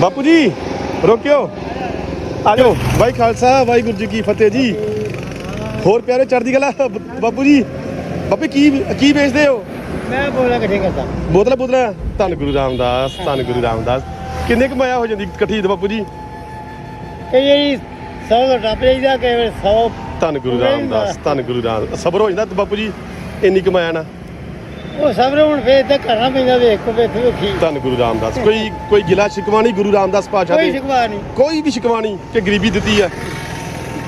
ਬਾਪੂ ਜੀ ਰੋਕਿਓ। ਆ ਜਾਓ। ਵਾਹਿ ਖਾਲਸਾ ਵਾਹਿਗੁਰੂ ਜੀ ਕੀ ਫਤਿਹ ਜੀ। ਹੋਰ ਪਿਆਰੇ ਚੜ੍ਹਦੀ ਕਲਾ ਬਾਪੂ ਜੀ। ਬਾਪੇ ਕੀ ਕੀ ਵੇਚਦੇ ਹੋ? ਮੈਂ ਬੋਲਾ ਕਿੱਥੇ ਕਰਦਾ। ਬੋਤਲਾਂ ਬੋਤਲਾਂ। ਧੰਨ ਗੁਰੂ ਰਾਮਦਾਸ ਧੰਨ ਗੁਰੂ ਰਾਮਦਾਸ। ਕਿੰਨੇ ਕਮਾਇਆ ਹੋ ਜਾਂਦੀ ਇਕੱਠੀ ਤੇ ਬਾਪੂ ਜੀ? ਕਈ ਵਾਰੀ 100 ਦਾ ਟੱਪ ਜਾਈਦਾ ਕਈ ਵਾਰੀ 100 ਧੰਨ ਗੁਰੂ ਰਾਮਦਾਸ ਧੰਨ ਗੁਰੂ ਰਾਮ ਸਬਰ ਹੋ ਜਾਂਦਾ ਬਾਪੂ ਜੀ। ਇੰਨੀ ਕਮਾਇਆ ਨਾ ਉਹ ਸਬਰ ਹੁਣ ਫੇਰ ਤਾਂ ਕਰਨਾ ਪੈਂਦਾ ਵੇਖ ਕੋ ਵੇਖ ਵੇਖੀ ਧੰਨ ਗੁਰੂ ਰਾਮਦਾਸ। ਕੋਈ ਕੋਈ ਗਿਲਾ ਸ਼ਿਕਵਾ ਨਹੀਂ ਗੁਰੂ ਰਾਮਦਾਸ ਪਾਸ਼ਾ ਕੋਈ ਦੇ? ਸ਼ਿਕਵਾ ਨਹੀਂ ਕੋਈ ਵੀ ਸ਼ਿਕਵਾ ਨਹੀਂ ਕਿ ਗਰੀਬੀ ਦਿੱਤੀ ਆ?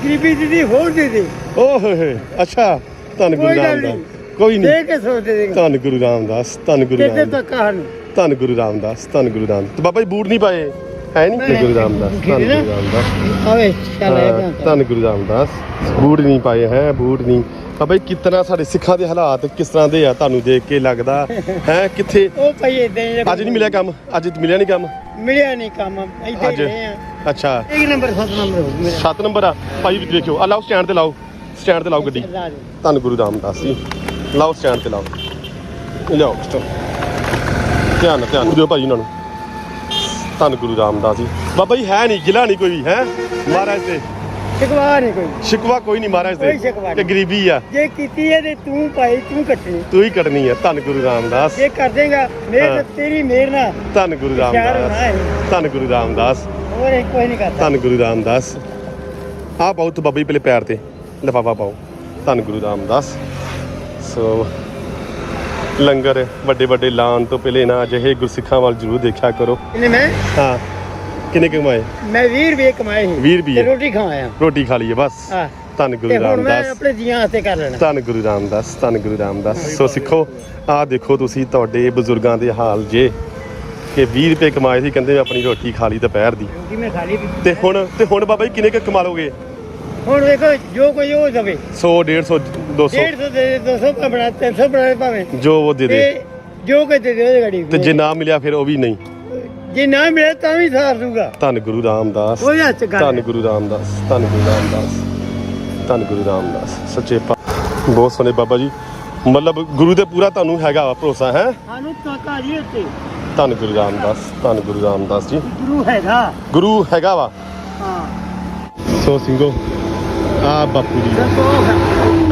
ਗਰੀਬੀ ਦੀ ਹੋਰ ਦੇ ਦੇ। ਓਹ ਹੋਏ ਹੋਏ ਅੱਛਾ। ਧੰਨ ਗੁਰੂ ਕੋਈ ਗੱਲ ਰਾਮਦਾਸ। ਨਹੀਂ। ਕੋਈ ਨਹੀਂ। ਦੇ ਕੇ ਸੋਚ ਦੇ ਧੰਨ ਗੁਰੂ ਰਾਮਦਾਸ ਧੰਨ ਗੁਰੂ ਕਿਤੇ ਰਾਮਦਾਸ। ਤੱਕ ਕਹਾਣੀ ਧੰਨ ਗੁਰੂ ਰਾਮਦਾਸ ਧੰਨ ਗੁਰੂ ਰਾਮਦਾਸ। ਤੇ ਬਾਬਾ ਜੀ ਬੂਟ ਨਹੀਂ ਪਾਏ? ਹੈ ਨਹੀਂ? ਨਹੀਂ, ਗੁਰੂ ਰਾਮਦਾਸ ਧੰਨ ਗੁਰੂ ਰਾਮਦਾਸ। ਆਵੇ ਚੱਲ ਹਾਂ, ਇਹ ਧੰਨ ਗੁਰੂ ਰਾਮਦਾਸ। ਬੂਟ ਨਹੀਂ ਪਾਏ ਹੈ ਬੂਟ ਨਹੀਂ। ਬਾਬਾ ਜੀ ਕਿਤਨਾ ਸਾਡੇ ਸਿੱਖਾਂ ਦੇ ਹਾਲਾਤ ਕਿਸ ਤਰ੍ਹਾਂ ਦੇ ਆ ਤੁਹਾਨੂੰ ਦੇਖ ਕੇ ਲੱਗਦਾ? ਹੈ ਕਿੱਥੇ? ਉਹ ਪਈ ਇਦਾਂ ਹੀ ਅੱਜ ਨਹੀਂ ਮਿਲਿਆ ਕੰਮ? ਅੱਜ ਮਿਲਿਆ ਨਹੀਂ ਕੰਮ? ਮਿਲਿਆ ਨਹੀਂ ਕੰਮ ਇੱਥੇ ਅੱਜ? ਰਹੇ ਆ ਅੱਛਾ। ਇੱਕ ਨੰਬਰ 7 ਨੰਬਰ ਹੋ 7 ਨੰਬਰ ਆ। ਭਾਈ ਦੇਖਿਓ। ਆ ਲਾਓ ਸਟੈਂਡ ਤੇ ਲਾਓ। ਸਟੈਂਡ ਤੇ ਲਾਓ ਗੱਡੀ। ਸਰਦਾਰ ਜੀ। ਧੰਨ ਗੁਰੂ ਰਾਮਦਾਸ ਜੀ। ਲਾਓ ਸਟੈਂਡ ਤੇ ਲਾਓ। ਲਿਆਓ ਧਿਆਨ ਨਾਲ, ਧਿਆਨ ਨਾਲ। ਦਿਓ ਭਾਈ ਉਹਨਾਂ ਨੂੰ। ਧੰਨ ਗੁਰੂ ਰਾਮਦਾਸ ਜੀ। ਬਾਬਾ ਜੀ ਹੈ ਨਹੀਂ ਗਿਲਾ ਨਹੀਂ ਕੋਈ ਵੀ ਹੈ? ਮਹਾਰਾਜ ਤੇ। ਸ਼ਿਕਵਾ ਨਹੀਂ ਕੋਈ। ਸ਼ਿਕਵਾ ਕੋਈ ਨਹੀਂ ਮਹਾਰਾਜ ਕੋਈ ਸ਼ਿਕਵਾ ਤੇ ਨਹੀਂ। ਕਿ ਗਰੀਬੀ ਆ। ਜੇ ਕੀਤੀ ਹੈ ਤੇ ਤੂੰ ਭਾਈ ਤੂੰ ਕੱਟਣੀ। ਤੂੰ ਹੀ ਕੱਢਣੀ ਹੈ ਧੰਨ ਗੁਰੂ ਰਾਮਦਾਸ। ਜੇ ਕਰ ਦੇਗਾ ਮੇਰ ਹਾਂ। ਤੇਰੀ ਮੇਰ ਨਾ ਧੰਨ ਗੁਰੂ ਪਿਆਰ ਹੋਣਾ ਰਾਮਦਾਸ ਹੈ। ਧੰਨ ਗੁਰੂ ਰਾਮਦਾਸ। ਹੋਰ ਇਹ ਕੋਈ ਨਹੀਂ ਕਰਦਾ। ਧੰਨ ਗੁਰੂ ਰਾਮਦਾਸ। ਆ ਪਾਓ ਤੂੰ ਬਾਬਾ ਜੀ ਪਹਿਲੇ ਪੈਰ ਤੇ ਲਿਫਾਫਾ ਪਾਓ। ਧੰਨ ਗੁਰੂ ਰਾਮਦਾਸ। ਸੋ ਲੰਗਰ ਵੱਡੇ ਵੱਡੇ ਲਾਉਣ ਤੋਂ ਪਹਿਲੇ ਨਾ ਅਜਿਹੇ ਗੁਰਸਿੱਖਾਂ ਵੱਲ ਜ਼ਰੂਰ ਦੇਖਿਆ ਕਰੋ। ਇਹਨੇ ਮੈਂ ਹਾਂ। ਕਿੰਨੇ ਕਮਾਏ? ਮੈਂ 20 ਰੁਪਏ ਕਮਾਏ ਸੀ 20 ਰੁਪਏ। ਤੇ ਰੋਟੀ ਖਵਾਇਆ ਰੋਟੀ ਖਾ ਲਈਏ ਬਸ। ਹਾਂ। ਧੰਨ ਤੇ ਗੁਰੂ ਹੁਣ ਮੈਂ ਰਾਮਦਾਸ। ਆਪਣੇ ਜੀਆਂ ਹੱਥੇ ਕਰ ਲੈਣਾ। ਧੰਨ ਗੁਰੂ ਰਾਮਦਾਸ ਧੰਨ ਗੁਰੂ ਰਾਮਦਾਸ। ਸੋ ਸਿੱਖੋ ਆਹ ਦੇਖੋ ਤੁਸੀਂ ਤੁਹਾਡੇ ਬਜ਼ੁਰਗਾਂ ਦੇ ਹਾਲ ਜੇ। ਕਿ 20 ਰੁਪਏ ਕਮਾਏ ਸੀ ਕਹਿੰਦੇ ਮੈਂ ਆਪਣੀ ਰੋਟੀ ਖਾ ਲਈ ਦੁਪਹਿਰ ਦੀ। ਮੈਂ ਤੇ ਹੁਣ ਤੇ ਹੁਣ ਬਾਬਾ ਜੀ ਕਿੰਨੇ ਕੁ ਕਮਾ ਲੋਗੇ? ਹੁਣ ਵੇਖੋ ਜੋ ਕੋਈ ਉਹ ਦਵੇ। 100 150 200 150 ਦੇ 200 ਪਾ ਬਣਾ 300 ਬਣਾ ਭਾਵੇਂ। ਜੋ ਉਹ ਦੇ ਤੇ ਦੇ ਜੋ ਕੋਈ ਦੇ ਦੇ ਉਹਦੀ ਗਾੜੀ ਤੇ ਜੇ ਨਾ ਮਿਲਿਆ ਫਿਰ ਉਹ ਵੀ ਨਹੀਂ। ਜੇ ਨਾ ਮਿਲੇ ਤਾਂ ਵੀ ਸਾਰ ਦੂੰਗਾ। ਧੰਨ ਗੁਰੂ ਰਾਮਦਾਸ ਉਹਦੇ ਹੱਥ ਗੱਲ ਧੰਨ। ਗੁਰੂ ਰਾਮਦਾਸ ਧੰਨ ਗੁਰੂ ਰਾਮਦਾਸ ਧੰਨ ਗੁਰੂ ਰਾਮਦਾਸ। ਸੱਚੇ ਪਾ ਬਹੁਤ ਸੋਹਣੇ ਬਾਬਾ ਜੀ। ਮਤਲਬ ਗੁਰੂ ਦੇ ਪੂਰਾ ਤੁਹਾਨੂੰ ਹੈਗਾ ਵਾ ਭਰੋਸਾ ਹੈ? ਸਾਨੂੰ ਤਾਕਾ ਜੀ ਉੱਤੇ। ਧੰਨ ਗੁਰੂ ਰਾਮਦਾਸ ਧੰਨ ਗੁਰੂ ਰਾਮਦਾਸ ਜੀ। ਗੁਰੂ ਹੈਗਾ। ਗੁਰੂ ਹੈਗਾ ਵਾ। ਹਾਂ। ਸੋ ਸਿੰਘੋ ਆ ਬਾਪੂ ਜੀ। ਸੰਤੋਖ ਹੈ।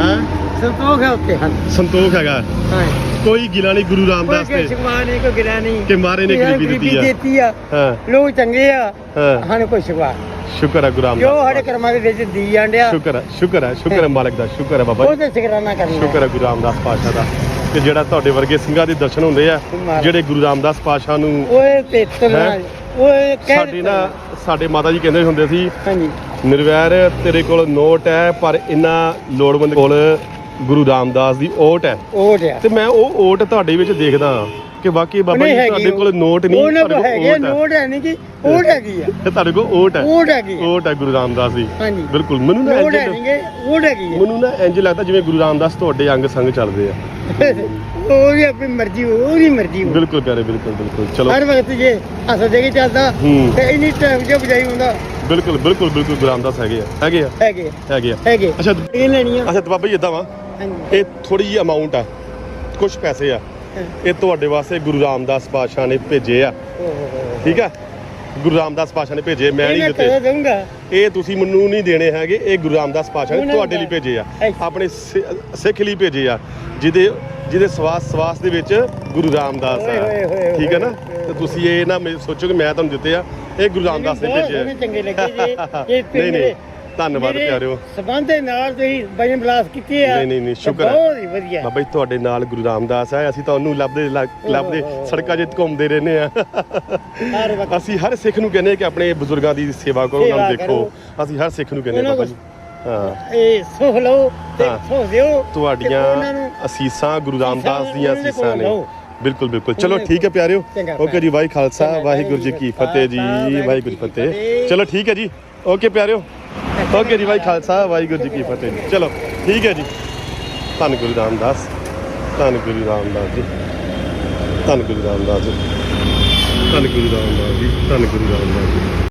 ਹੈ? ਸੰਤੋਖ ਹੈ ਉੱਤੇ ਹਾਂ ਸੰਤੋਖ ਹੈਗਾ। ਹਾਂ। ਕੋਈ ਗਿਲਾ ਨਹੀਂ ਗੁਰੂ ਰਾਮਦਾਸ ਕੋਈ ਤੇ। ਸ਼ਿਕਵਾ ਨਹੀਂ ਕੋਈ ਗਿਲਾ ਨਹੀਂ। ਕਿ ਮਹਾਰਾਜ ਨੇ ਗਰੀਬੀ ਦਿੱਤੀ ਆ। ਦਿੱਤੀ ਆ। ਹਾਂ। ਲੋਕ ਚੰਗੇ ਆ। ਹਾਂ। ਸਾਨੂੰ ਕੋਈ ਸ਼ਿਕਵਾ ਸ਼ੁਕਰ ਹੈ ਗੁਰੂ ਜੋ ਰਾਮਦਾਸ ਸਾਡੇ ਕਰਮਾਂ ਦੇ ਵਿੱਚ ਦੀ ਜਾਂਡਿਆ ਸ਼ੁਕਰ ਹੈ ਸ਼ੁਕਰ ਹੈ ਸ਼ੁਕਰ ਹੈ। ਮਾਲਕ ਦਾ ਸ਼ੁਕਰ ਹੈ ਬਾਬਾ ਜੀ। ਉਹ ਤੇ ਸ਼ੁਕਰਾਨਾ ਕਰਨਾ। ਸ਼ੁਕਰ ਹੈ ਗੁਰੂ ਰਾਮਦਾਸ ਪਾਤਸ਼ਾਹ ਦਾ। ਕਿ ਜਿਹੜਾ ਤੁਹਾਡੇ ਵਰਗੇ ਸਿੰਘਾਂ ਦੇ ਦਰਸ਼ਨ ਹੁੰਦੇ ਆ। ਜਿਹੜੇ ਗੁਰੂ ਰਾਮਦਾਸ ਪਾਤਸ਼ਾਹ ਨੂੰ ਓਏ? ਓਏ ਕਹਿ ਸਾਡੇ ਨਾ ਸਾਡੇ ਮਾਤਾ ਜੀ ਕਹਿੰਦੇ ਹੁੰਦੇ ਸੀ ਹਾਂਜੀ। ਨਿਰਵੈਰ ਤੇਰੇ ਕੋਲ ਨੋਟ ਹੈ ਪਰ ਇਨਾ ਲੋੜਵੰਦ ਕੋਲ ਗੁਰੂ ਰਾਮਦਾਸ ਦੀ ਓਟ ਹੈ। ਉਹ ਜਿਆ ਤੇ ਮੈਂ ਉਹ ਓਟ ਤੁਹਾਡੇ ਵਿੱਚ ਦੇਖਦਾ ਕਿ ਵਾਕਈ ਬਾਬਾ ਜੀ ਤੁਹਾਡੇ ਕੋਲ ਨੋਟ ਨਹੀਂ ਉਹਨਾਂ ਕੋਲ ਹੈਗੇ ਨੋਟ ਹੈ ਨਹੀਂ ਕਿ ਓਟ ਹੈਗੀ ਆ। ਹੈ ਤੁਹਾਡੇ ਕੋਲ ਓਟ ਹੈ। ਓਟ ਹੈਗੀ ਆ। ਓਟ ਹੈ ਗੁਰੂ ਰਾਮਦਾਸ ਦੀ। ਹਾਂਜੀ। ਬਿਲਕੁਲ ਮੈਨੂੰ ਨਾ ਨੋਟ ਹੈ ਇੰਝ ਨਹੀਂ ਕਿ ਓਟ ਹੈਗੀ ਆ। ਮੈਨੂੰ ਨਾ ਇੰਜ ਲੱਗਦਾ ਜਿਵੇਂ ਗੁਰੂ ਰਾਮਦਾਸ ਤੁਹਾਡੇ ਅੰਗ ਸੰਗ ਚੱਲਦੇ ਆ। ਉਹ ਵੀ ਆਪਣੀ ਮਰਜ਼ੀ ਉਹਦੀ ਮਰਜ਼ੀ ਹੋਊ। ਬਿਲਕੁਲ ਪਿਆਰੇ ਬਿਲਕੁਲ ਬਿਲਕੁਲ। ਚਲੋ। ਹਰ ਵਕਤ ਜੇ ਹੱਸ ਦੇ ਕੇ ਚੱਲਦਾ ਹੂੰ। ਤੇ ਇਨੀ ਟਾਈਮ ਜੋ ਬਜਾਈ ਹੁੰਦਾ। ਬਿਲਕੁਲ ਬਿਲਕੁਲ ਬਿਲਕੁਲ ਗੁਰੂ ਰਾਮਦਾਸ ਹੈਗੇ ਆ। ਹੈਗੇ ਆ। ਹੈਗੇ ਹੈਗੇ ਆ। ਹੈਗੇ ਅੱਛਾ ਇਹ ਲੈਣੀਆਂ ਅੱਛਾ ਤੇ ਬਾਬਾ ਜੀ ਇਦਾਂ ਵਾ। ਇਹ ਥੋੜੀ ਜਿਹੀ ਅਮਾਉਂਟ ਆ। ਕੁਝ ਪੈਸੇ ਆ। ਇਹ ਤੁਹਾਡੇ ਵਾਸਤੇ ਗੁਰੂ ਰਾਮਦਾਸ ਪਾਤਸ਼ਾਹ ਨੇ ਭੇਜੇ ਆ। ਠੀਕ ਆ? ਗੁਰੂ ਰਾਮਦਾਸ ਪਾਤਸ਼ਾਹ ਨੇ ਭੇਜੇ ਮੈਂ ਨਹੀਂ ਦਿੱਤੇ। ਇਹ ਤੁਸੀਂ ਮੈਨੂੰ ਨਹੀਂ ਦੇਣੇ ਹੈਗੇ ਇਹ ਗੁਰੂ ਰਾਮਦਾਸ ਪਾਤਸ਼ਾਹ ਨੇ ਤੁਹਾਡੇ ਲਈ। ਭੇਜੇ ਆ। ਆਪਣੇ ਸਿੱਖ ਲਈ ਭੇਜੇ ਆ। ਜਿਹਦੇ ਜਿਹਦੇ ਸਵਾਸ ਸਵਾਸ ਦੇ ਵਿੱਚ ਗੁਰੂ ਰਾਮਦਾਸ ਆ। ਠੀਕ ਹੈ ਨਾ? ਤੇ ਤੁਸੀਂ ਇਹ ਨਾ ਸੋਚੋ ਕਿ ਮੈਂ ਤੁਹਾਨੂੰ ਦਿੱਤੇ ਆ। ਇਹ ਗੁਰੂ ਰਾਮਦਾਸ ਨੇ ਭੇਜੇ ਆ। ਚੰਗੇ ਲੱਗੇ ਜੀ। ਇਹ ਨਹੀਂ ਨਹੀਂ। ਧੰਨਵਾਦ ਪਿਆਰਿਓ। ਸਬੰਧ ਦੇ ਨਾਲ ਤੁਸੀਂ ਬਜਨ ਬਲਾਸ ਕੀਤੇ ਆ। ਨਹੀਂ, ਨਹੀਂ, ਨਹੀਂ, ਸ਼ੁਕਰ ਹੈ। ਬਹੁਤ ਹੀ ਵਧੀਆ। ਬਾਬਾ ਜੀ ਤੁਹਾਡੇ ਨਾਲ ਗੁਰੂ ਰਾਮਦਾਸ ਹੈ। ਅਸੀਂ ਤੁਹਾਨੂੰ ਲੱਭਦੇ ਲੱਭਦੇ। ਸੜਕਾਂ 'ਚ ਘੁੰਮਦੇ ਰਹਿੰਦੇ ਆ ਅਸੀਂ ਹਰ ਸਿੱਖ ਨੂੰ ਕਹਿੰਦੇ ਕਿ ਆਪਣੇ ਬਜ਼ੁਰਗਾਂ ਦੀ ਸੇਵਾ ਕਰੋ ਉਹਨਾਂ ਨੂੰ ਦੇਖੋ। ਅਸੀਂ ਹਰ ਸਿੱਖ ਨੂੰ ਕਹਿੰਦੇ ਬਾਬਾ ਜੀ। ਹਾਂ। ਇਹ ਸੁਖ ਲਓ ਤੇ। ਸੁਖ ਦਿਓ ਤੁਹਾਡੀਆਂ ਅਸੀਸਾਂ ਗੁਰੂ ਰਾਮਦਾਸ ਦੀਆਂ ਅਸੀਸਾਂ ਨੇ। ਬਿਲਕੁਲ ਬਿਲਕੁਲ। ਚਲੋ ਠੀਕ ਹੈ ਪਿਆਰਿਓ। ਓਕੇ ਜੀ ਵਾਹਿ ਖਾਲਸਾ ਵਾਹਿਗੁਰੂ ਜੀ ਕੀ ਫਤਿਹ ਜੀ ਵਾਹਿਗੁਰੂ ਫਤਿਹ। ਚਲੋ ਠੀਕ ਹੈ ਜੀ। ਓਕੇ ਪਿਆਰਿਓ। ਓਕੇ ਜੀ, ਵਾਹਿ ਖਾਲਸਾ, ਵਾਹਿਗੁਰੂ ਜੀ ਕੀ ਫਤਿਹ ਜੀ। ਚਲੋ, ਠੀਕ ਹੈ ਜੀ। ਧੰਨ ਗੁਰੂ ਰਾਮਦਾਸ, ਧੰਨ ਗੁਰੂ ਰਾਮਦਾਸ ਜੀ, ਧੰਨ ਗੁਰੂ ਰਾਮਦਾਸ ਜੀ, ਧੰਨ ਗੁਰੂ ਰਾਮਦਾਸ ਜੀ, ਧੰਨ ਗੁਰੂ ਰਾਮਦਾਸ ਜੀ।